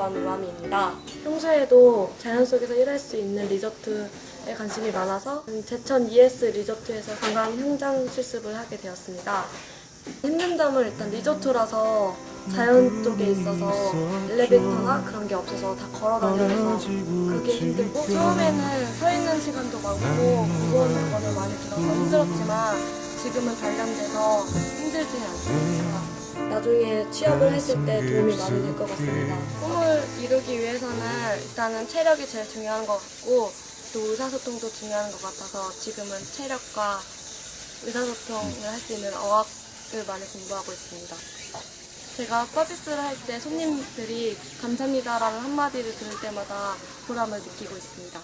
5반 우아미입니다. 평소에도 자연 속에서 일할 수 있는 리조트에 관심이 많아서 제천 ES 리조트에서 관광 현장 실습을 하게 되었습니다. 힘든 점은 일단 리조트라서 자연 쪽에 있어서 엘리베이터나 그런 게 없어서 다 걸어 다녀서 그게 힘들고 처음에는 서 있는 시간도 많고 무거운 물건을 많이 들어서 힘들었지만 지금은 단련돼서 않습니다. 나중에 취업을 했을 때 도움이 많이 될 것 같습니다. 꿈을 이루기 위해서는 일단은 체력이 제일 중요한 것 같고 또 의사소통도 중요한 것 같아서 지금은 체력과 의사소통을 할 수 있는 어학을 많이 공부하고 있습니다. 제가 서비스를 할 때 손님들이 감사합니다라는 한마디를 들을 때마다 보람을 느끼고 있습니다.